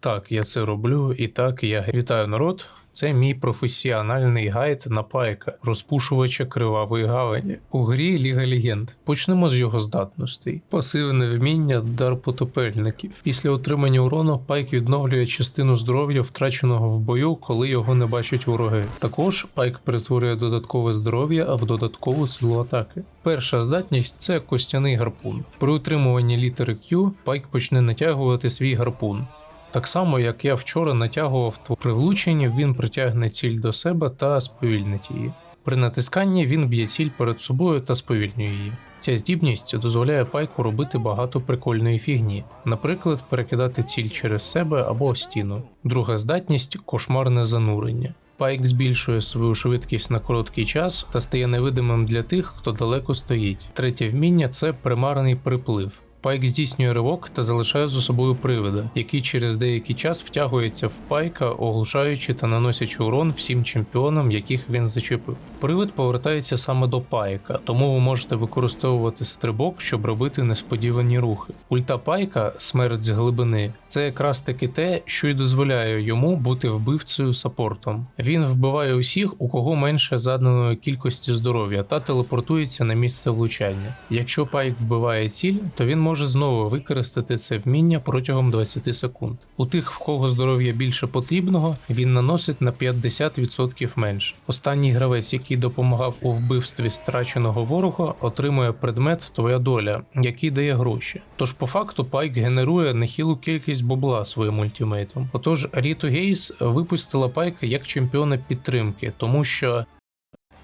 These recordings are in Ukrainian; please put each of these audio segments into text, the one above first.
Так, я це роблю, і так я вітаю народ. Це мій професіональний гайд на пайка, розпушувача кривавої гавані у грі Ліга Легенд. Почнемо з його здатностей. Пасивне вміння дар потопельників. Після отримання урону пайк відновлює частину здоров'я, втраченого в бою, коли його не бачать вороги. Також пайк перетворює додаткове здоров'я в додаткову силу атаки. Перша здатність це костяний гарпун. При утримуванні літери Q пайк почне натягувати свій гарпун. Так само, як я вчора натягував то при влученні, він притягне ціль до себе та сповільнить її. При натисканні він б'є ціль перед собою та сповільнює її. Ця здібність дозволяє пайку робити багато прикольної фігні, наприклад, перекидати ціль через себе або стіну. Друга здатність кошмарне занурення. Пайк збільшує свою швидкість на короткий час та стає невидимим для тих, хто далеко стоїть. Третє вміння це примарний приплив. Пайк здійснює ривок та залишає за собою привида, який через деякий час втягується в пайка, оглушаючи та наносячи урон всім чемпіонам, яких він зачепив. Привид повертається саме до пайка, тому ви можете використовувати стрибок, щоб робити несподівані рухи. Ульта пайка, смерть з глибини, це якраз таки те, що й дозволяє йому бути вбивцею саппортом. Він вбиває усіх, у кого менше заданої кількості здоров'я, та телепортується на місце влучання. Якщо пайк вбиває ціль, то він може знову використати це вміння протягом 20 секунд. У тих, в кого здоров'я більше потрібного, він наносить на 50% менше. Останній гравець, який допомагав у вбивстві страченого ворога, отримує предмет Твоя доля, який дає гроші. Тож по факту Пайк генерує нехилу кількість бабла своїм ультимейтом. Отож, Ріто Гейс випустила Пайка як чемпіона підтримки, тому що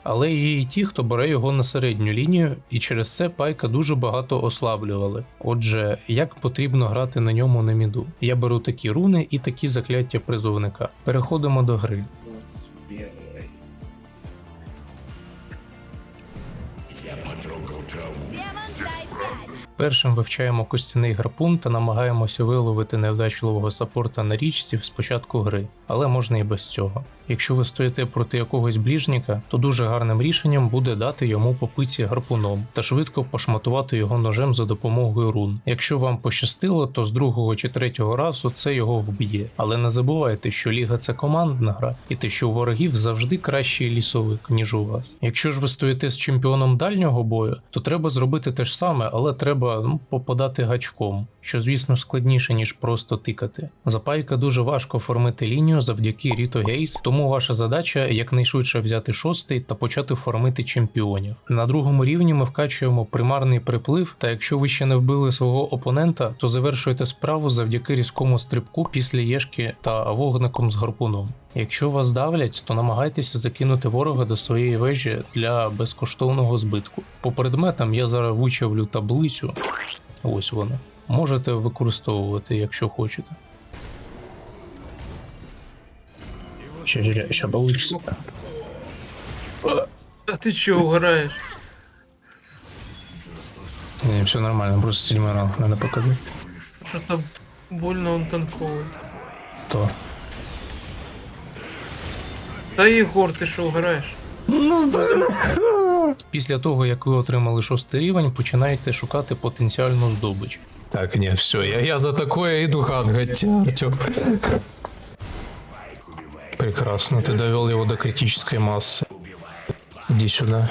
але є і ті, хто бере його на середню лінію, і через це пайка дуже багато ослаблювали. Отже, як потрібно грати на ньому на міду? Я беру такі руни і такі закляття призовника. Переходимо до гри. Першим вивчаємо костяний гарпун та намагаємося виловити невдачливого саппорта на річці з початку гри, але можна і без цього. Якщо ви стоїте проти якогось бліжніка, то дуже гарним рішенням буде дати йому по гарпуном та швидко пошматувати його ножем за допомогою рун. Якщо вам пощастило, то з другого чи третього разу це його вб'є. Але не забувайте, що ліга це командна гра, і те, що у ворогів завжди кращий лісовик, ніж у вас. Якщо ж ви стоїте з чемпіоном дальнього бою, то треба зробити те ж саме, але треба ну, попадати гачком, що звісно складніше, ніж просто тикати. За пайка дуже важко формити лінію завдяки Ріто Гейс, тому ваша задача якнайшвидше взяти шостий та почати формити чемпіонів. На другому рівні ми вкачуємо примарний приплив, та якщо ви ще не вбили свого опонента, то завершуєте справу завдяки різкому стрибку після єшки та вогником з гарпуном. Якщо вас давлять, то намагайтеся закинути ворога до своєї вежі для безкоштовного збитку. По предметам я зараз вичавлю таблицю. Ось вона. Можете використовувати, якщо хочете. Ще, ще получится. А ти чого граєш? Не, все нормально, просто седьмой ранг надо показать. Що там больно он танковий. То. Та Єгор, ти що граєш? Після того, як ви отримали шостий рівень, починаєте шукати потенціальну здобич. Так, нет, все, я, я за такое иду хангать, Артем. Прекрасно, ты довел его до критической массы. Иди сюда.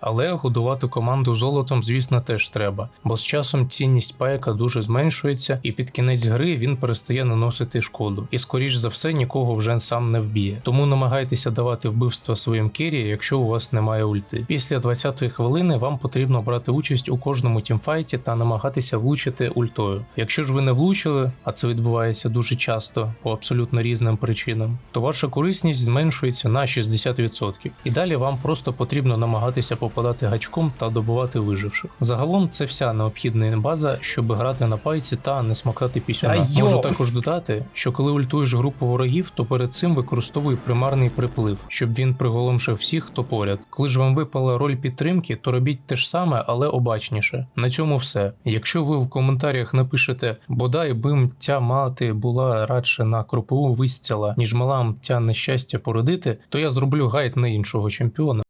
Але годувати команду золотом, звісно, теж треба, бо з часом цінність паяка дуже зменшується, і під кінець гри він перестає наносити шкоду, і скоріш за все нікого вже сам не вб'є. Тому намагайтеся давати вбивства своїм кері, якщо у вас немає ульти. Після 20-ї хвилини вам потрібно брати участь у кожному тімфайті та намагатися влучити ультою. Якщо ж ви не влучили, а це відбувається дуже часто по абсолютно різним причинам, то ваша корисність зменшується на 60%. І далі вам просто потрібно намагатися попадати гачком та добувати виживших. Загалом це вся необхідна база, щоб грати на пайці та не смакати пісюна. Та Можу також додати, що коли ультуєш групу ворогів, то перед цим використовуй примарний приплив, щоб він приголомшив всіх, хто поряд. Коли ж вам випала роль підтримки, то робіть те ж саме, але обачніше. На цьому все. Якщо ви в коментарях напишете бодай бим ця мати була радше на кропиву висцяла, ніж мала тя нещастя породити, то я зроблю гайд на іншого чемпіона.